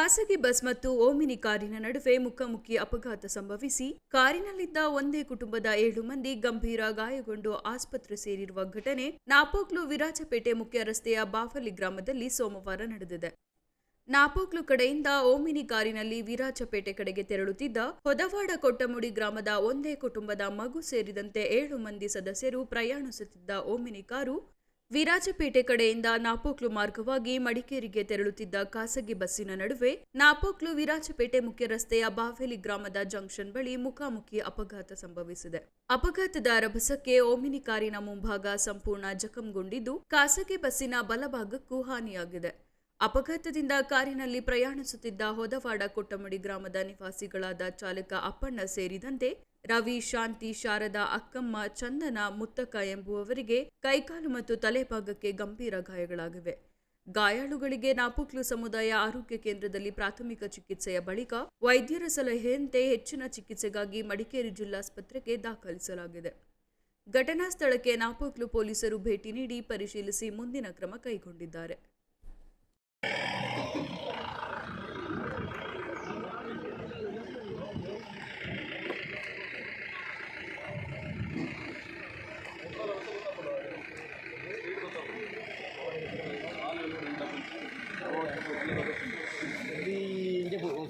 ಖಾಸಗಿ ಬಸ್ ಮತ್ತು ಓಮಿನಿ ಕಾರಿನ ನಡುವೆ ಮುಖಾಮುಖಿ ಅಪಘಾತ ಸಂಭವಿಸಿ ಕಾರಿನಲ್ಲಿದ್ದ ಒಂದೇ ಕುಟುಂಬದ ಏಳು ಮಂದಿ ಗಂಭೀರ ಗಾಯಗೊಂಡು ಆಸ್ಪತ್ರೆ ಸೇರಿರುವ ಘಟನೆ ನಾಪೋಕ್ಲು ವಿರಾಜಪೇಟೆ ಮುಖ್ಯ ರಸ್ತೆಯ ಬಾಫಲಿ ಗ್ರಾಮದಲ್ಲಿ ಸೋಮವಾರ ನಡೆದಿದೆ. ನಾಪೋಕ್ಲು ಕಡೆಯಿಂದ ಓಮಿನಿ ಕಾರಿನಲ್ಲಿ ವಿರಾಜಪೇಟೆ ಕಡೆಗೆ ತೆರಳುತ್ತಿದ್ದ ಹೊದವಾಡ ಕೊಟ್ಟಮುಡಿ ಗ್ರಾಮದ ಒಂದೇ ಕುಟುಂಬದ ಮಗು ಸೇರಿದಂತೆ ಏಳು ಮಂದಿ ಸದಸ್ಯರು ಪ್ರಯಾಣಿಸುತ್ತಿದ್ದ ಓಮಿನಿ ಕಾರು ವಿರಾಜಪೇಟೆ ಕಡೆಯಿಂದ ನಾಪೋಕ್ಲು ಮಾರ್ಗವಾಗಿ ಮಡಿಕೇರಿಗೆ ತೆರಳುತ್ತಿದ್ದ ಖಾಸಗಿ ಬಸ್ಸಿನ ನಡುವೆ ನಾಪೋಕ್ಲು ವಿರಾಜಪೇಟೆ ಮುಖ್ಯ ರಸ್ತೆಯ ಬಾವೇಲಿ ಗ್ರಾಮದ ಜಂಕ್ಷನ್ ಬಳಿ ಮುಖಾಮುಖಿ ಅಪಘಾತ ಸಂಭವಿಸಿದೆ. ಅಪಘಾತದ ರಭಸಕ್ಕೆ ಓಮಿನಿ ಕಾರಿನ ಮುಂಭಾಗ ಸಂಪೂರ್ಣ ಜಖಂಗೊಂಡಿದ್ದು ಖಾಸಗಿ ಬಸ್ಸಿನ ಬಲಭಾಗಕ್ಕೂ ಹಾನಿಯಾಗಿದೆ. ಅಪಘಾತದಿಂದ ಕಾರಿನಲ್ಲಿ ಪ್ರಯಾಣಿಸುತ್ತಿದ್ದ ಹೊದವಾಡ ಕೊಟ್ಟಮಡಿ ಗ್ರಾಮದ ನಿವಾಸಿಗಳಾದ ಚಾಲಕ ಅಪ್ಪಣ್ಣ ಸೇರಿದಂತೆ ರವಿ, ಶಾಂತಿ, ಶಾರದಾ, ಅಕ್ಕಮ್ಮ, ಚಂದನ, ಮುತ್ತಕ್ಕ ಎಂಬುವವರಿಗೆ ಕೈಕಾಲು ಮತ್ತು ತಲೆಭಾಗಕ್ಕೆ ಗಂಭೀರ ಗಾಯಗಳಾಗಿವೆ. ಗಾಯಾಳುಗಳಿಗೆ ನಾಪುಕ್ಲು ಸಮುದಾಯ ಆರೋಗ್ಯ ಕೇಂದ್ರದಲ್ಲಿ ಪ್ರಾಥಮಿಕ ಚಿಕಿತ್ಸೆಯ ಬಳಿಕ ವೈದ್ಯರ ಸಲಹೆಯಂತೆ ಹೆಚ್ಚಿನ ಚಿಕಿತ್ಸೆಗಾಗಿ ಮಡಿಕೇರಿ ಜಿಲ್ಲಾಸ್ಪತ್ರೆಗೆ ದಾಖಲಿಸಲಾಗಿದೆ. ಘಟನಾ ಸ್ಥಳಕ್ಕೆ ನಾಪೋಕ್ಲು ಪೊಲೀಸರು ಭೇಟಿ ನೀಡಿ ಪರಿಶೀಲಿಸಿ ಮುಂದಿನ ಕ್ರಮ ಕೈಗೊಂಡಿದ್ದಾರೆ. ini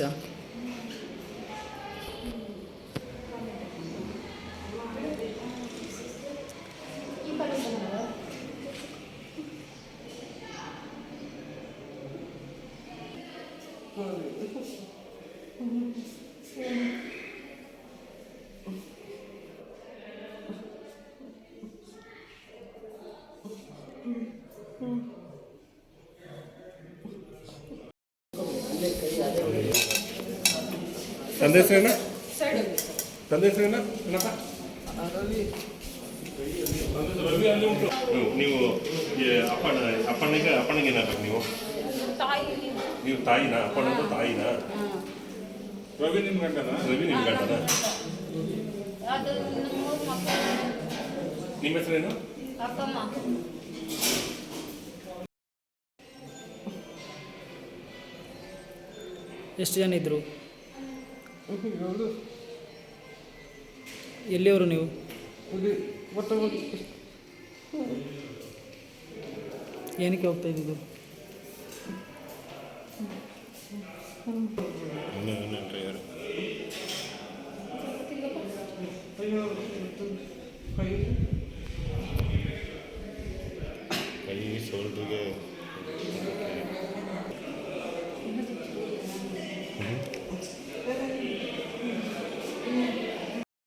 ですよ。Mm-hmm. Yeah. ತಂದೆ ಹೆಸರೇನ? ತಂದೆ ಹೆಸರೇನ? ಏನಪ್ಪ? ರವಿ ಅಲ್ಲಿ ಉಂಟು ನೀವು- ಅಪ್ಪಣ್ಣ ಅಪ್ಪಣ್ಣಿಗೆ ಅಪ್ಪಣ್ಣಿಗೆ ಏನಾಗಬೇಕು ನೀವು? ನೀವು ತಾಯಿನ? ಅಪ್ಪಣ್ಣಂದು ತಾಯಿನ? ರವಿ ನಿಮ್ಮ ಗಂಡನ? ರವಿ ನಿಮ್ಮ ಗಂಡನ? ನಿಮ್ಮ ಹೆಸರೇನು? ಎಷ್ಟು ಜನ ಇದ್ದರು ಎಲ್ಲಿಯವರು ನೀವು? ಏನಕ್ಕೆ ಹೋಗ್ತಾ ಇದ್ದಿದ್ದು ಕೈ ಶೋಲ್ಡ್ರಿಗೆ